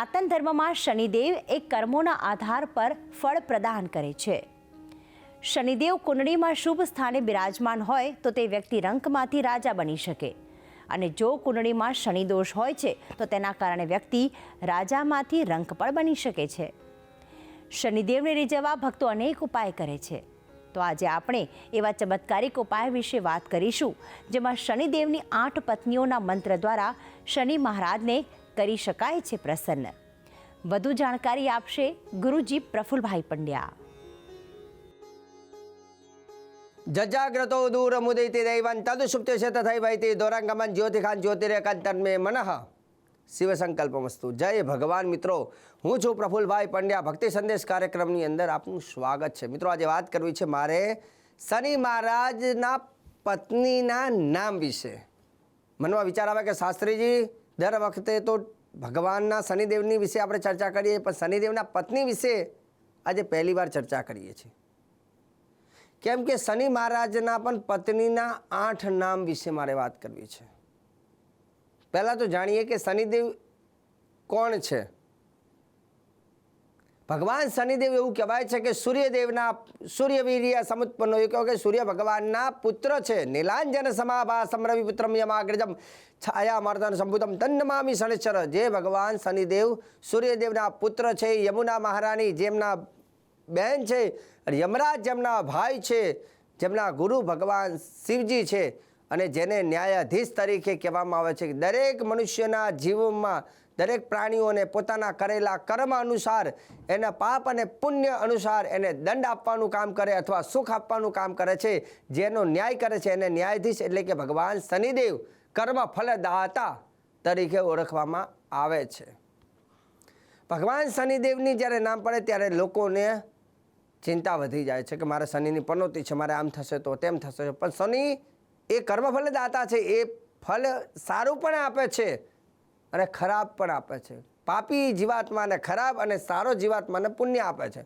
સનાતન ધર્મમાં શનિદેવ એ કર્મોના આધાર પર ફળ પ્રદાન કરે છે. શનિદેવ કુંડળીમાં શુભ સ્થાને બિરાજમાન હોય તો તે વ્યક્તિ રંકમાંથી રાજા બની શકે. અને જો કુંડળીમાં શનિદોષ હોય છે, તો તેના કારણે વ્યક્તિ રાજામાંથી રંક પણ બની શકે છે. શનિદેવને રીઝવવા ભક્તો અનેક ઉપાય કરે છે. તો આજે આપણે એવા ચમત્કારિક ઉપાય વિશે વાત કરીશું, જેમાં શનિદેવની આઠ પત્નીઓના મંત્ર દ્વારા શનિ મહારાજને કરી શકાય છે પ્રસન્ન. વધુ જાણકારી આપશે ગુરુજી પ્રફુલભાઈ પંડ્યા. જજાગ્રતો દૂર મુદૈતિ દૈવન તદ સુપ્તે છે તથૈ વૈતિ દોરાંગમન જ્યોતિખાન જ્યોતિરેકંતન મે મનઃ. શિવ સંકલ્પમસ્તુ જય ભગવાન મિત્રો. હું છું પ્રફુલભાઈ પંડ્યા. ભક્તિ સંદેશ કાર્યક્રમની અંદર આપનું સ્વાગત છે. મિત્રો, આજે વાત કરવી છે મારે શનિ મહારાજના પત્નીના નામ વિશે. મનમાં વિચાર આવે કે શાસ્ત્રીજી દર વખતે તો ભગવાનના શનિદેવની વિશે આપણે ચર્ચા કરીએ, પણ શનિદેવના પત્ની વિશે આજે પહેલી વાર ચર્ચા કરીએ છીએ. કેમ કે શનિ મહારાજના પણ પત્નીના આઠ નામ વિશે મારે વાત કરવી છે. પહેલાં તો જાણીએ કે શનિદેવ કોણ છે? ભગવાન શનિદેવ એવું કહેવાય છે કે સૂર્યદેવના, સૂર્યવીર્ય સમુત્પન્નો એ કહો કે સૂર્ય ભગવાનના પુત્ર છે. નીલાંજન સમાભા સમરવી પુત્રમ યમાગ્રજમ છાયા મર્દન સંભુતમ તન્નમામી શનિશ્ચર જે ભગવાન શનિદેવ સૂર્યદેવના પુત્ર છે યમુના મહારાણી જેમના બહેન છે યમરાજ જેમના ભાઈ છે, જેમના ગુરુ ભગવાન શિવજી છે, અને જેને ન્યાયાધીશ તરીકે કહેવામાં આવે છે કે દરેક મનુષ્યના જીવનમાં દરેક પ્રાણીઓને પોતાના કરેલા કર્મ અનુસાર એના પાપ અને પુણ્ય અનુસાર એને દંડ આપવાનું કામ કરે અથવા સુખ આપવાનું કામ કરે છે. જેનો ન્યાય કરે છે એને ન્યાયાધીશ એટલે કે ભગવાન શનિદેવ કર્મ ફલદાતા તરીકે ઓળખવામાં આવે છે. ભગવાન શનિદેવની જ્યારે નામ પડે ત્યારે લોકોને ચિંતા વધી જાય છે કે મારે શનિની પનોતી છે, મારે આમ થશે તો તેમ થશે. પણ શનિ એ કર્મફલ દાતા છે, એ ફલ સારું પણ આપે છે અને ખરાબ પણ આપે છે. પાપી જીવાત્માને ખરાબ અને સારો જીવાત્માને પુણ્ય આપે છે.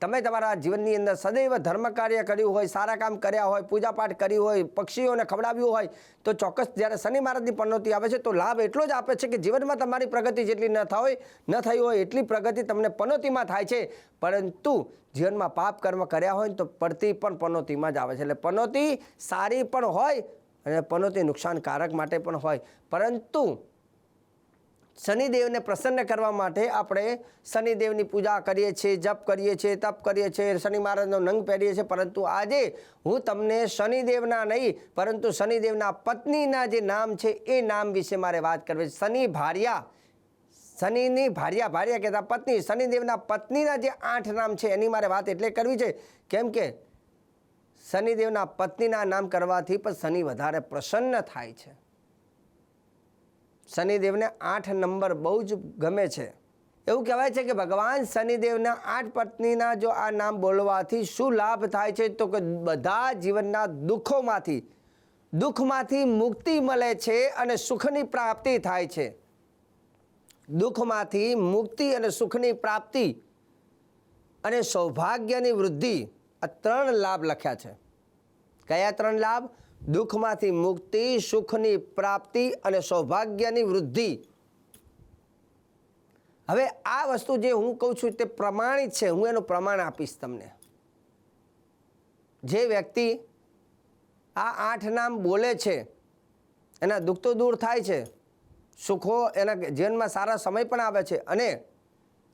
તમે તમારા જીવનની અંદર સદૈવ ધર્મ કાર્ય કર્યું હોય, સારા કામ કર્યા હોય, પૂજાપાઠ કર્યું હોય, પક્ષીઓને ખવડાવ્યું હોય, તો ચોક્કસ જ્યારે શનિ મહારાજની પનોતી આવે છે, તો લાભ એટલો જ આપે છે કે જીવનમાં તમારી પ્રગતિ જેટલી ન થાય ન થઈ હોય એટલી પ્રગતિ તમને પનોતીમાં થાય છે. પરંતુ જીવનમાં પાપ કર્મ કર્યા હોય તો પડતી પણ પનોતીમાં જ આવે છે. એટલે પનોતી સારી પણ હોય અને પનોતી નુકસાનકારક માટે પણ હોય. પરંતુ શનિદેવને પ્રસન્ન કરવા માટે આપણે શનિદેવની પૂજા કરીએ છીએ, જપ કરીએ છીએ, તપ કરીએ છીએ, શનિ મહારાજનો નંગ પહેરીએ છીએ. પરંતુ આજે હું તમને શનિદેવના નહીં, પરંતુ શનિદેવના પત્નીના જે નામ છે એ નામ વિશે મારે વાત કરવી છે. શનિ ભાર્યા. શનિની ભાર્યા ભાર્યા કહેતા પત્ની. શનિદેવના પત્નીના જે આઠ નામ છે એની મારે વાત એટલે કરવી છે. કેમ કે શનિદેવના પત્નીના નામ કરવાથી પણ શનિ વધારે પ્રસન્ન થાય છે. શનિદેવને આઠ નંબર બહુ જ ગમે છે. એવું કહેવાય છે કે ભગવાન શનિદેવના આઠ પત્નીના જો આ નામ બોલવાથી શું લાભ થાય છે? તો કે બધા જીવનના દુઃખોમાંથી, દુઃખમાંથી મુક્તિ મળે છે અને સુખની પ્રાપ્તિ થાય છે. દુઃખમાંથી મુક્તિ અને સુખની પ્રાપ્તિ અને સૌભાગ્યની વૃદ્ધિ આ ત્રણ લાભ લખ્યા છે. કયા ત્રણ લાભ? દુઃખમાંથી મુક્તિ, સુખની પ્રાપ્તિ અને સૌભાગ્યની વૃદ્ધિ. હવે આ વસ્તુ જે હું કહું છું તે પ્રમાણિત છે. હું એનું પ્રમાણ આપીશ તમને. જે વ્યક્તિ આ આઠ નામ બોલે છે, એના દુઃખ તો દૂર થાય છે, સુખો એના જીવનમાં સારા સમય પણ આવે છે અને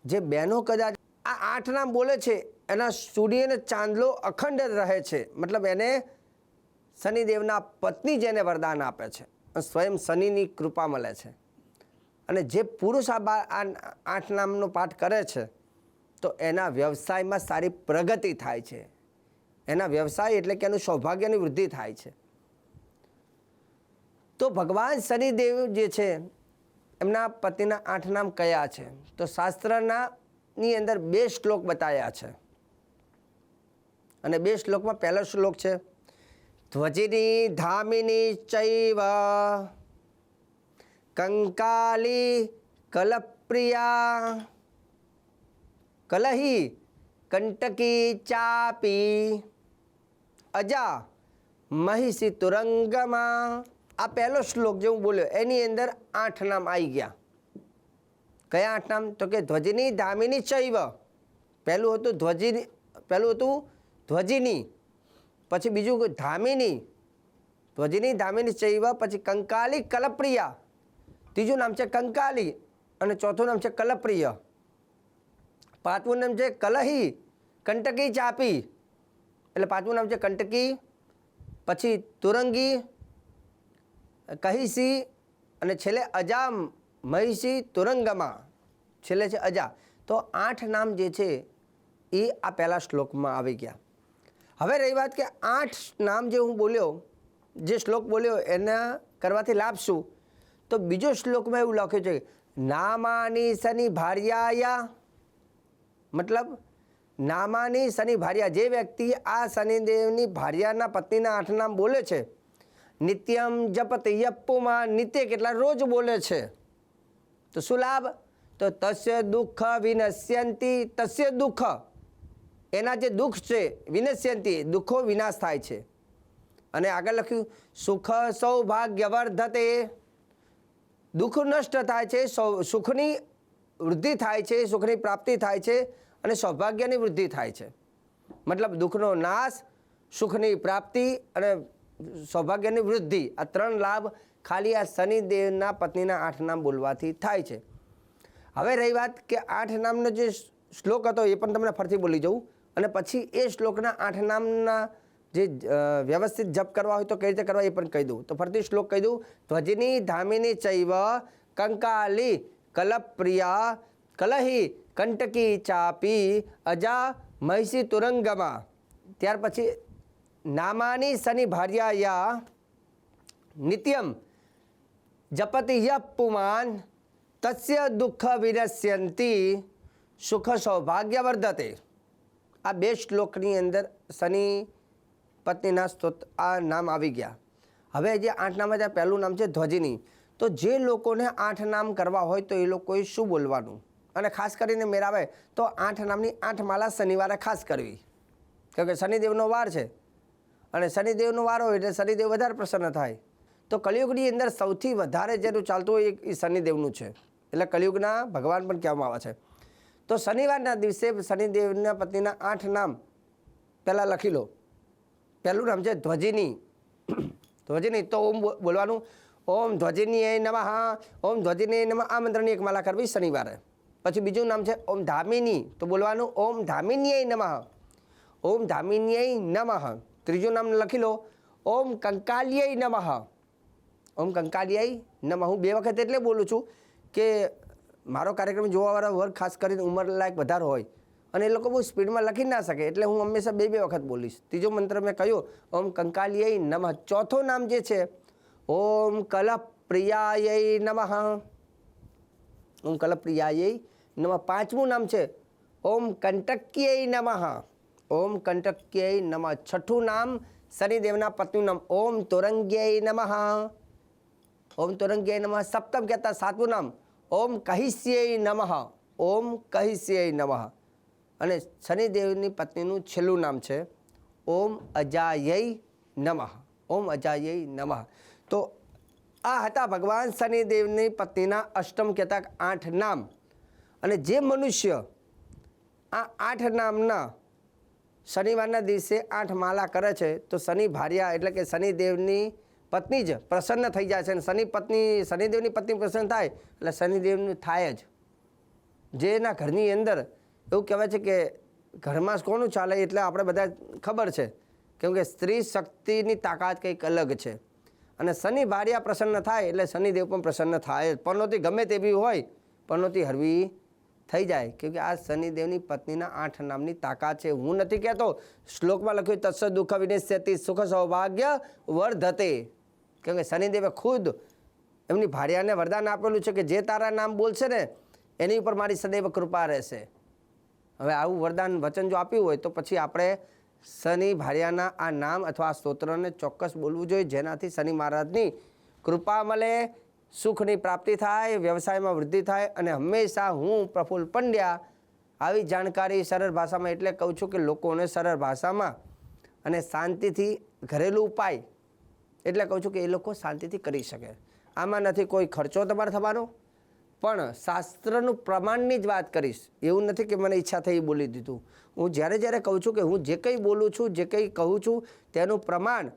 જે બહેનો કદાચ આ આઠ નામ બોલે છે, એના સૂર્ય અને ચાંદલો અખંડ રહે છે. મતલબ એને શનિદેવના પત્ની જેને વરદાન આપે છે સ્વયં શનિની કૃપા મળે છે. અને જે પુરુષ આ આઠ નામનો પાઠ કરે છે, તો એના વ્યવસાયમાં સારી પ્રગતિ થાય છે. એના વ્યવસાય એટલે કે એનું સૌભાગ્યની વૃદ્ધિ થાય છે. તો ભગવાન શનિદેવ જે છે, એમના પતિના આઠ નામ કયા છે? તો શાસ્ત્રના ની અંદર બે શ્લોક બતાવ્યા છે. અને બે શ્લોકમાં પહેલો શ્લોક છે ધ્વજિની ધામિની ચૈવ કંકાલી કલપ્રિયા કલહી કંટકી ચાપી અજા મહિષી તુરંગમાં આ પહેલો શ્લોક જે હું બોલ્યો એની અંદર આઠ નામ આવી ગયા કયા આઠ નામ તો કે ધ્વજની ધામિની ચૈવ પહેલું હતું ધ્વજીની પહેલું હતું ધ્વજિની પછી બીજું ધામિની ભજની ધામિની ચૈવ, પછી કંકાલી કલપ્રિયા. ત્રીજું નામ છે કંકાલી અને ચોથું નામ છે કલપ્રિય. પાંચમું નામ છે કલહી, કંટકી ચાપી. એટલે પાંચમું નામ છે કંટકી, પછી તુરંગી કહીસી અને છેલ્લે અજા મહિષી તુરંગમાં. છેલ્લે છે અજા. તો આઠ નામ જે છે, એ આ પહેલા શ્લોકમાં આવી ગયા. હવે રહી વાત કે આઠ નામ જે હું બોલ્યો, જે શ્લોક બોલ્યો, એના કરવાથી લાભ શું? તો બીજો શ્લોકમાં એવું લખ્યું છે નામાની શનિ ભાર્યાયા. મતલબ, નામાની શનિ ભાર્યા. જે વ્યક્તિ આ શનિદેવની ભાર્યાના પત્નીના આઠ નામ બોલે છે, નિત્યમ જપત યપ્પુમાં નિત્ય કેટલા રોજ બોલે છે? તો શું લાભ? તો તસ્ય દુઃખ વિનશ્યંતિ, તસ્ય દુઃખ. એના જે દુઃખ છે, વિનશ્યંતિ, દુઃખો વિનાશ થાય છે. અને આગળ લખ્યું, સુખ સૌભાગ્યવર્ધતે. દુઃખ નષ્ટ થાય છે, સૌ, સુખની વૃદ્ધિ થાય છે, સુખની પ્રાપ્તિ થાય છે અને સૌભાગ્યની વૃદ્ધિ થાય છે. મતલબ દુઃખનો નાશ, સુખની પ્રાપ્તિ અને સૌભાગ્યની વૃદ્ધિ, આ ત્રણ લાભ ખાલી આ શનિદેવના પત્નીના આઠ નામ બોલવાથી થાય છે. હવે રહી વાત કે આઠ નામનો જે શ્લોક હતો, એ પણ તમને ફરીથી બોલી જવું અને પછી એ શ્લોકના આઠ નામના જે વ્યવસ્થિત જપ કરવા હોય તો કઈ રીતે કરવા એ પણ કહી દઉં. તો ફરતી શ્લોક કહી દઉં. ધ્વજની ધામિની ચૈવ કંકાલી કલપ્રિયા કલહી કંટકી ચાપી અજા મહિષી તુરંગમાં. ત્યાર પછી નામાની શનિ ભાર્યાયા નિત્યમ જપતિ યહ પુમાન તસ્ય દુઃખ વિનશ્યંતી સુખ સૌભાગ્ય વર્ધતે. આ બે શ્લોકની અંદર શનિ પત્નીના સ્તોત આ નામ આવી ગયા. હવે જે આઠ નામ છે પહેલું નામ છે ધ્વજની, તો જે લોકોને આઠ નામ કરવા હોય તો એ લોકોએ શું બોલવાનું? અને ખાસ કરીને મેળાવે તો આઠ નામની આઠ માલા શનિવારે ખાસ કરવી. કેમ કે શનિદેવનો વાર છે. અને શનિદેવનો વાર હોય એટલે શનિદેવ વધારે પ્રસન્ન થાય. તો કલિયુગની અંદર સૌથી વધારે જેનું ચાલતું હોય એ શનિદેવનું છે. એટલે કલિયુગના ભગવાન પણ કહેવામાં આવે છે. તો શનિવારના દિવસે શનિદેવના પત્નીના આઠ નામ પહેલાં લખી લો. પહેલું નામ છે ધ્વજિની. ધ્વજિની તો ઓમ બોલવાનું, ઓમ ધ્વજિની નમઃ, ઓમ ધ્વજિની નમઃ. આ મંત્રની એક માલા કરવી શનિવારે. પછી બીજું નામ છે ઓમ ધામિની. તો બોલવાનું, ઓમ ધામિન્યય નમઃ, ઓમ ધામિન્યય નમઃ. ત્રીજું નામ લખી લો, ઓમ કંકાલ્યય નમઃ. ઓમ કંકાલિયાઈ નમઃ. હું બે વખત એટલે બોલું છું કે મારો કાર્યક્રમ જોવાવાળા વર્ગ ખાસ કરીને ઉંમરલાયક વધારે હોય અને એ લોકો બહુ સ્પીડમાં લખી ના શકે એટલે હું હંમેશા બે બે વખત બોલીશ. ત્રીજો મંત્ર મેં કહ્યું, ઓમ કંકાલિય નમઃ. ચોથો નામ જે છે, ઓમ કલપ્રિયાય નમઃ. ઓમ કલપ્રિયાય નમઃ. પાંચમું નામ છે, ઓમ કંટક્યય નમઃ. ઓમ કંટક્યય નમઃ. છઠ્ઠું નામ, શનિદેવના પત્નીનું નામ, ઓમ તોરંગ્યય નમઃ. ઓમ તોરંગ્યય નમઃ. સપ્તમ કહેતા સાતમું નામ ઓમ કહિષ્ય નમઃ, ઓમ કહિષ્ય નમઃ. અને શનિદેવની પત્નીનું છેલ્લું નામ છે ઓમ અજાય નમઃ, ઓમ અજાય નમઃ. તો આ હતા ભગવાન શનિદેવની પત્નીના અષ્ટમ કહેતા આઠ નામ. અને જે મનુષ્ય આ આઠ નામના શનિવારના દિવસે આઠ માલા કરે છે, તો શનિ ભાર્યા એટલે કે શનિદેવની પત્ની જ પ્રસન્ન થઈ જાય છે અને શનિ પત્ની, શનિદેવની પત્ની પ્રસન્ન થાય, એટલે શનિદેવનું થાય જ. જેના ઘરની અંદર, એવું કહેવાય છે કે ઘરમાં કોનું ચાલે એટલે આપણે બધા ખબર છે, કેમ કે સ્ત્રી શક્તિની તાકાત કંઈક અલગ છે. અને શનિ ભાર્યા પ્રસન્ન થાય એટલે શનિદેવ પણ પ્રસન્ન થાય. પનોતી ગમે તેવી હોય પનોતી હરવી થઈ જાય. કેમકે આ શનિદેવની પત્નીના આઠ નામની તાકાત છે. હું નથી કહેતો, શ્લોકમાં લખ્યું તત્સ દુઃખ વિનિશ્યતિ સુખ સૌભાગ્ય વર્ધતે. કેમ કે શનિદેવે ખુદ એમની ભાર્યાને વરદાન આપેલું છે કે જે તારા નામ બોલશે ને, એની ઉપર મારી સદૈવ કૃપા રહેશે. હવે આવું વરદાન વચન જો આપ્યું હોય તો પછી આપણે શનિ ભાર્યાના આ નામ અથવા આ સ્તોત્રને ચોક્કસ બોલવું જોઈએ, જેનાથી શનિ મહારાજની કૃપા મળે, સુખની પ્રાપ્તિ થાય, વ્યવસાયમાં વૃદ્ધિ થાય અને હંમેશા હું પ્રફુલ્લ પંડ્યા આવી જાણકારી સરળ ભાષામાં એટલે કહું છું કે લોકોને સરળ ભાષામાં અને શાંતિથી ઘરેલું ઉપાય એટલે કહું છું કે એ લોકો શાંતિથી કરી શકે. આમાં નથી કોઈ ખર્ચો તમારે થવાનો. પણ શાસ્ત્રનું પ્રમાણની જ વાત કરીશ. એવું નથી કે મને ઈચ્છા થઈ બોલી દીધું. હું જ્યારે જ્યારે કહું છું કે હું જે કંઈ બોલું છું, જે કંઈ કહું છું, તેનું પ્રમાણ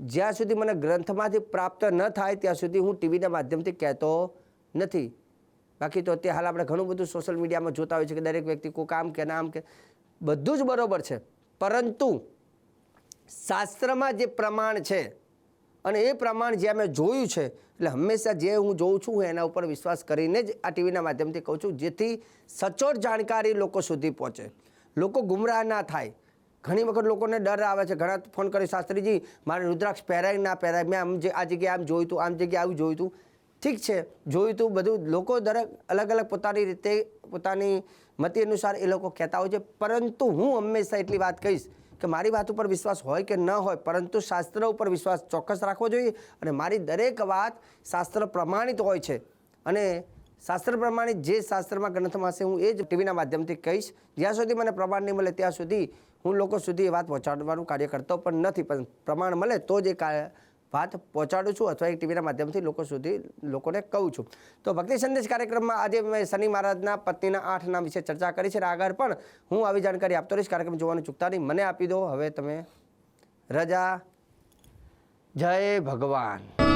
જ્યાં સુધી મને ગ્રંથમાંથી પ્રાપ્ત ન થાય, ત્યાં સુધી હું ટીવીના માધ્યમથી કહેતો નથી. બાકી તો અત્યારે હાલ આપણે ઘણું બધું સોશિયલ મીડિયામાં જોતા હોય છે કે દરેક વ્યક્તિ કોઈ કામ કે નામ કે બધું જ બરોબર છે. પરંતુ શાસ્ત્રમાં જે પ્રમાણ છે અને એ પ્રમાણ જે મેં જોયું છે, એટલે હંમેશા જે હું જોઉં છું એના ઉપર વિશ્વાસ કરીને જ આ ટીવીના માધ્યમથી કહું છું, જેથી સચોટ જાણકારી લોકો સુધી પહોંચે. લોકો ગુમરાહ ના થાય. ઘણી વખત લોકોને ડર આવે છે. ઘણા ફોન કરી શાસ્ત્રીજી, મારે રુદ્રાક્ષ પહેરાય ના પહેરાય. મેં આમ જે, આ જગ્યાએ આમ જોયું હતું આમ જગ્યાએ આવું જોયું હતું ઠીક છે, જોયું હતું બધું. લોકો દરેક અલગ અલગ પોતાની રીતે, પોતાની મતિ અનુસાર એ લોકો કહેતા હોય છે. પરંતુ હું હંમેશા એટલી વાત કહીશ કે મારી વાત ઉપર વિશ્વાસ હોય કે ન હોય, પરંતુ શાસ્ત્ર ઉપર વિશ્વાસ ચોક્કસ રાખવો જોઈએ અને મારી દરેક વાત શાસ્ત્ર પ્રમાણિત હોય છે. અને શાસ્ત્ર પ્રમાણિત જે શાસ્ત્રમાં ગ્રંથમાં હશે, હું એ જ ટીવીના માધ્યમથી કહીશ. જ્યાં સુધી મને પ્રમાણ નહીં મળે, ત્યાં સુધી હું લોકો સુધી એ વાત પહોંચાડવાનું કાર્ય કરતો પણ નથી, પણ પ્રમાણ મળે તો જ એ વાત પહોંચાડું છું અથવા એક ટીવીના માધ્યમથી લોકો સુધી લોકોને કહું છું. તો ભક્તિ સંદેશ કાર્યક્રમમાં આજે મેં શનિ મહારાજના પત્નીના આઠ નામ વિશે ચર્ચા કરી છે. આગળ પણ હું આવી જાણકારી આપતો રહીશ. કાર્યક્રમ જોવાનું ચૂકતા નહીં મને આપી દો. હવે તમે રજા. જય ભગવાન.